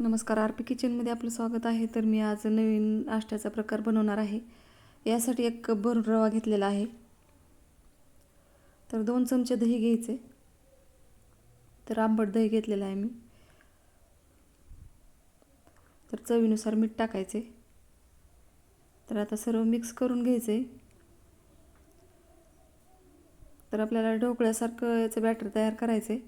नमस्कार R P किचनमध्ये आपलं स्वागत आहे. तर मी आज नवीन आष्ट्याचा प्रकार बनवणार आहे. यासाठी एक कप भरून रवा घेतलेला आहे. तर दोन चमचे दही घ्यायचे. तर आंबट दही घेतलेलं आहे मी. तर चवीनुसार मीठ टाकायचे. तर आता सर्व मिक्स करून घ्यायचे. तर आपल्याला ढोकळ्यासारखं याचं बॅटर तयार करायचं आहे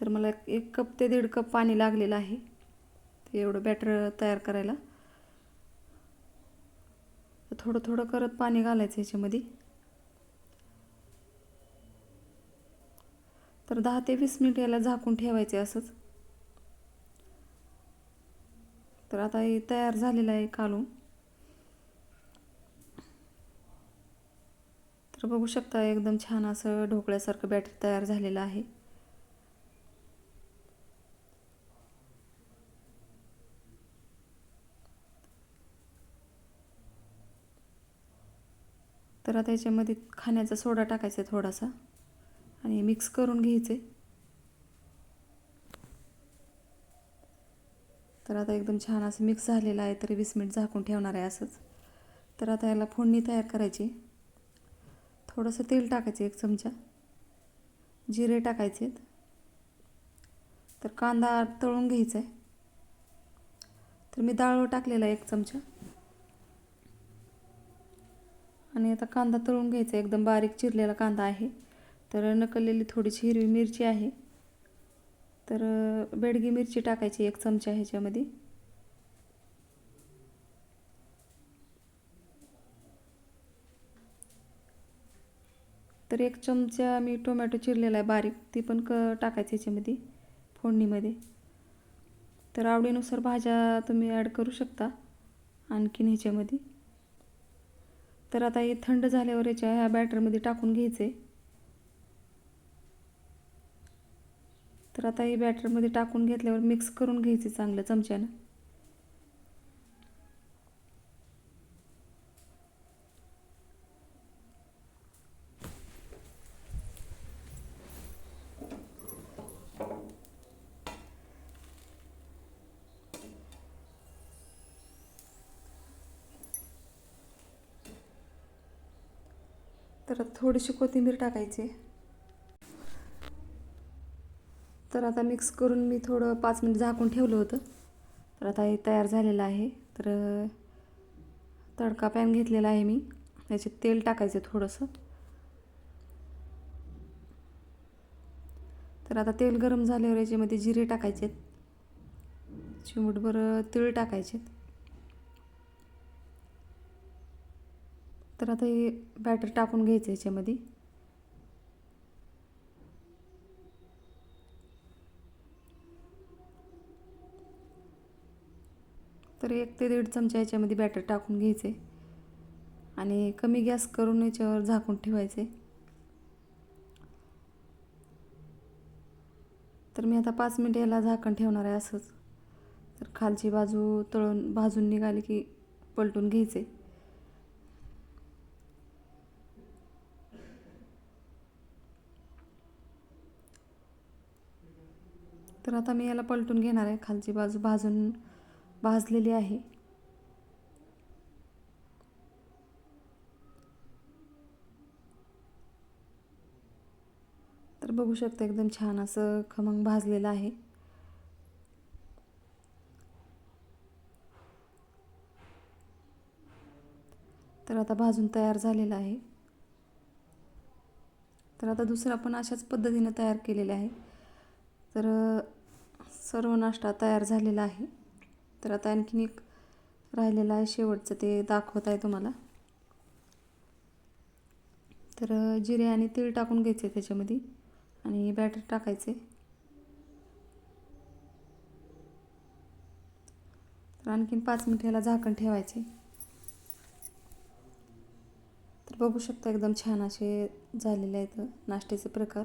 तर मला एक कप ते दीड कप पाणी लागलेलं आहे. ते एवढं बॅटर तयार करायला. थोडं थोडं करत पाणी घालायचं ह्याच्यामध्ये तर दहा ते वीस मिनिट याला झाकून ठेवायचे असंच. तर आता हे तयार झालेलं आहे कालून. तर बघू शकता एकदम छान असं ढोकळ्यासारखं बॅटर तयार झालेलं आहे. तर आता याच्यामध्ये खाण्याचा सोडा टाकायचा आहे थोडासा. आणि मिक्स करून घ्यायचे. तर आता एकदम छान असं मिक्स झालेलं आहे तरी वीस मिनिट झाकून ठेवणार आहे असंच. तर आता याला फोडणी तयार करायची. थोडंसं तेल टाकायचं एक चमचा. जिरे टाकायचे तर कांदा तळून घ्यायचा आहे. तर मी डाळ टाकलेला आहे एक चमचा. आणि आता कांदा तळून घ्यायचा. एकदम बारीक चिरलेला कांदा आहे. तर नकललेली थोडीशी हिरवी मिरची आहे. तर बेडगी मिरची टाकायची एक चमचा ह्याच्यामध्ये. तर एक चमचा मी टोमॅटो चिरलेला आहे बारीक. ती पण क टाकायची ह्याच्यामध्ये फोडणीमध्ये. तर आवडीनुसार भाज्या तुम्ही ॲड करू शकता. आणखीन ह्याच्यामध्ये. तर आता हे थंड झाल्यावर याच्या ह्या बॅटरमध्ये टाकून घ्यायचे. तर आता हे बॅटरमध्ये टाकून घेतल्यावर मिक्स करून घ्यायचे चांगलं चमच्यानं. तर थोडीशी कोथिंबीर टाकायची. तर आता मिक्स करून मी थोडं पाच मिनिट झाकून ठेवलं होतं. तर आता हे तयार झालेलं आहे. तर तडका पॅन घेतलेला आहे मी. त्याचे तेल टाकायचं थोडंसं. तर आता तेल गरम झाल्यावर याच्यामध्ये जिरे टाकायचे चिमूटभर तीळ टाकायचे तर आता हे बॅटर टाकून घ्यायचं याच्यामध्ये. तर एक ते दीड चमचा याच्यामध्ये बॅटर टाकून घ्यायचे. आणि कमी गॅस करून याच्यावर झाकून ठेवायचे. तर मी आता पाच मिनिट याला झाकण ठेवणार आहे असंच. तर खालची बाजू तळून भाजून निघाली की पलटून घ्यायचे. तर आता मी याला पलटून घेणार आहे. खालची बाजू भाजून भाजलेली आहे. तर बघू शकता एकदम छान असं खमंग भाजलेलं आहे. तर आता भाजून तयार झालेलं आहे. तर आता दुसरा पण अशाच पद्धतीने तयार केलेलं आहे. तर सर्व नाश्ता तयार झालेला आहे. तर आता आणखीन एक राहिलेलं आहे शेवटचं ते दाखवत आहे तुम्हाला. तर जिरे आणि तीळ टाकून घ्यायचे त्याच्यामध्ये आणि बॅटर टाकायचे. तर आणखीन पाच मिनिट ह्याला झाकण ठेवायचे. तर बघू शकता एकदम छान असे झालेले आहेत नाश्त्याचे प्रकार.